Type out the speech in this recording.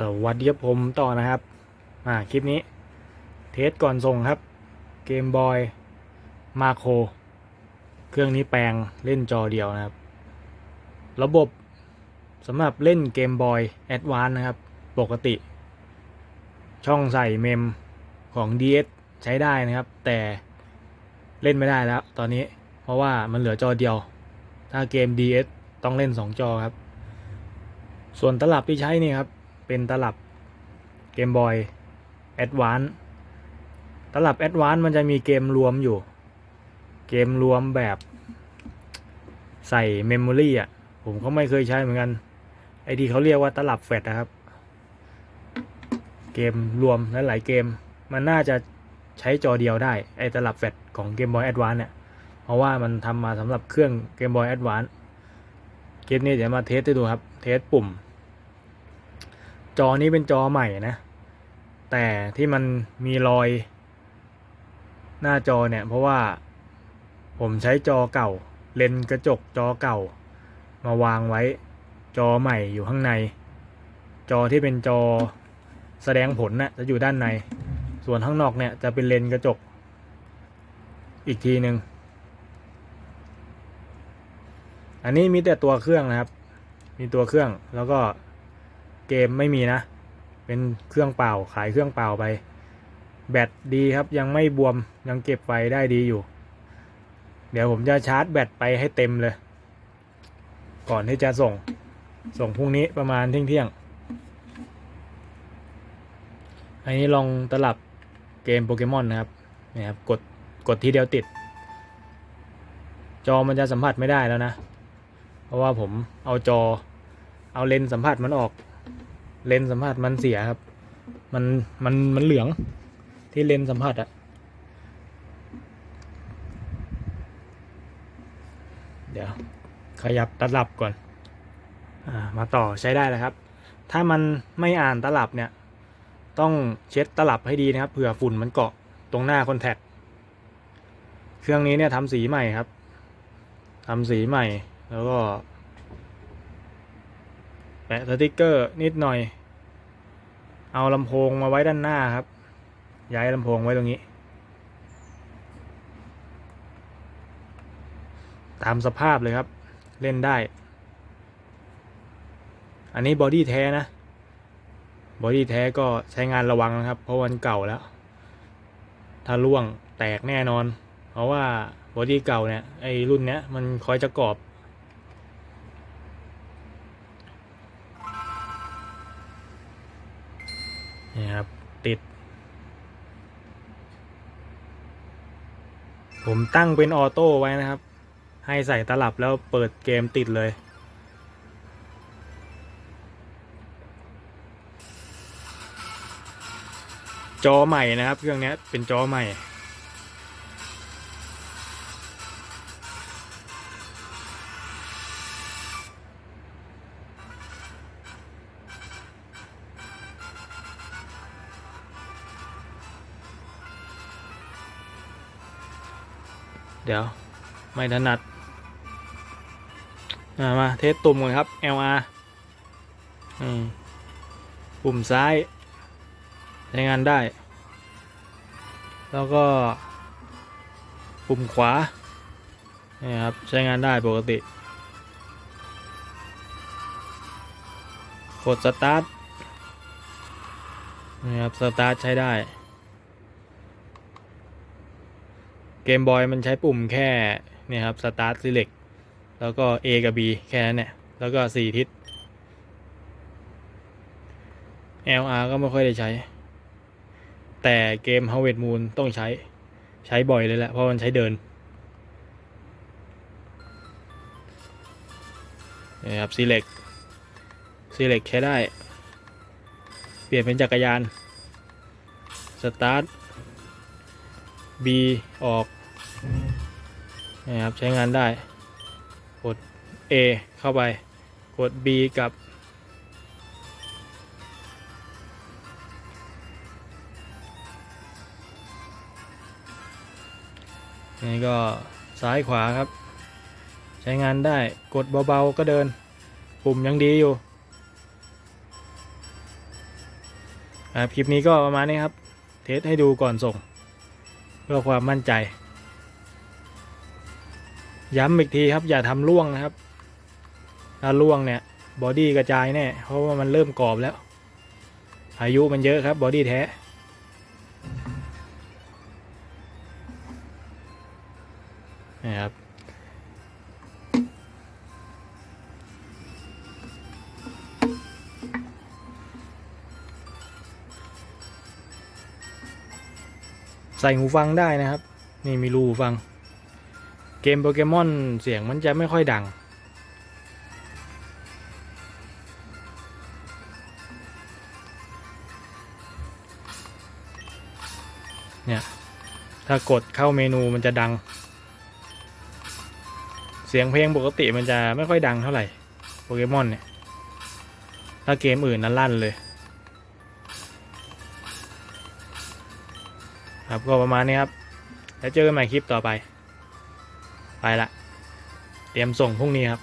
สวัสดีครับผมต่อนะครับ อ่า คลิปนี้ เทสก่อนส่งครับ เกมบอยมาโครเครื่องนี้แปลงเล่นจอเดียวนะครับ ระบบสำหรับเล่นเกมบอยแอดวานนะครับ ปกติ ช่องใส่เมมของ DS ใช้ได้นะครับ แต่เล่นไม่ได้แล้ว ตอนนี้ เพราะว่ามันเหลือจอเดียว ถ้าเกม DS ต้องเล่น 2 จอครับ ส่วนตลับที่ใช้นี่ครับ เป็นตลับเกมบอยแอดวานตลับแอดวานมันจะมีเกมรวมอยู่ เกมรวมแบบใส่เมมโมรี่อะ ผมก็ไม่เคยใช้เหมือนกัน ไอที่เขาเรียกว่าตลับแฟลชนะครับ เกมรวมและหลายเกม มันน่าจะใช้จอเดียวได้ ไอตลับแฟลชของเกมบอยแอดวานเนี่ย เพราะว่ามันทำมาสำหรับเครื่องเกมบอยแอดวานเกมนี้เดี๋ยวมาเทสให้ดูครับ เทสปุ่ม จอนี้เป็นจอใหม่นะ แต่ที่มันมีรอย หน้าจอเนี่ย เพราะว่าผมใช้จอเก่า เลนกระจกจอเก่า มาวางไว้ จอใหม่อยู่ข้างใน จอที่เป็นจอแสดงผลนะ่ะจะอยู่ด้านใน ส่วนข้างนอกเนี่ยจะเป็นเลนกระจก อีกทีหนึ่งอันนี้มีแต่ตัวเครื่องนะครับ มีตัวเครื่องแล้วก็ เกมไม่มีนะ เป็นเครื่องเปล่าขายเครื่องเปล่าไป แบตดีครับยังไม่บวมยังเก็บไฟได้ดีอยู่ เดี๋ยวผมจะชาร์จแบตไปให้เต็มเลย ก่อนที่จะส่งส่งพรุ่งนี้ประมาณเที่ยงเที่ยงอันนี้ลองตลับเกมโปเกมอนนะครับนี่ครับกดกดทีเดียวติด จอมันจะสัมผัสไม่ได้แล้วนะ เพราะว่าผมเอาจอเอาเลนส์สัมผัสมันออก เลนส์สัมผัสมันเสียครับ มันมันมันเหลืองที่เลนส์สัมผัสอะเดี๋ยว ขยับตลับก่อนอามาต่อใช้ได้แล้วครับ ถ้ามันไม่อ่านตลับเนี่ย ต้องเช็ดตลับให้ดีนะครับเผื่อฝุ่นมันเกาะตรงหน้าคอนแทคเครื่องนี้เนี่ยทำสีใหม่ครับทำสีใหม่แล้วก็ แปะสติกเกอร์นิดหน่อย เอาลำโพงมาไว้ด้านหน้าครับ ย้ายลำโพงไว้ตรงนี้ ตามสภาพเลยครับ เล่นได้ อันนี้บอดี้แท้นะ บอดี้แท้ก็ใช้งานระวังนะครับ เพราะวันเก่าแล้ว ถ้าล่วงแตกแน่นอน เพราะว่าบอดี้เก่าเนี่ยไอรุ่นเนี้ยมันคอยจะกรอบ นี่ครับ ติด ผมตั้งเป็นออโต้ไว้นะครับ ให้ใส่ตลับแล้วเปิดเกมติดเลยจอใหม่นะครับ เครื่องนี้เป็นจอใหม่ เดี๋ยว ไม่ถนัด มามาเทสตุ่มก่อนครับ LR อืมปุ่มซ้ายใช้งานได้ แล้วก็ ปุ่มขวานี่ครับ ใช้งานได้ปกติ กดสตาร์ทนี่ครับ สตาร์ทใช้ได้ เกมบอยมันใช้ปุ่มแค่เนี่ยครับ Start Select แล้วก็ A กับ B แค่นั้นเนี่ย แล้วก็ 4 ทิศ LR ก็ไม่ค่อยได้ใช้ แต่เกม Harvest Moon ต้องใช้ ใช้บ่อยเลยแหละ เพราะมันใช้เดินนี่ครับ Select Select ใช้ได้ เปลี่ยนเป็นจักรยาน Start B ออก นะครับใช้งานได้ กด A เข้าไป กด B กับ นี่ก็ซ้ายขวาครับ ใช้งานได้ กดเบาๆก็เดิน ปุ่มยังดีอยู่ครับคลิปนี้ก็ประมาณนี้ครับ เทสให้ดูก่อนส่ง เพื่อความมั่นใจ ย้ำอีกทีครับ อย่าทำล่วงนะครับ ถ้าล่วงเนี่ยบอดี้กระจายแน่เพราะว่ามันเริ่มกรอบแล้ว อายุมันเยอะครับบอดี้แท้นะครับใส่หูฟังได้นะครับ นี่มีรูหูฟัง เกมโปเกมอนเสียงมันจะไม่ค่อยดัง เนี่ย ถ้ากดเข้าเมนูมันจะดัง เสียงเพลงปกติมันจะไม่ค่อยดังเท่าไหร่โปเกมอนเนี่ย ถ้าเกมอื่นนั้นลั่นเลย ครับก็ประมาณนี้ครับ แล้วเจอกันใหม่คลิปต่อไป ไปละ เตรียมส่งพรุ่งนี้ครับ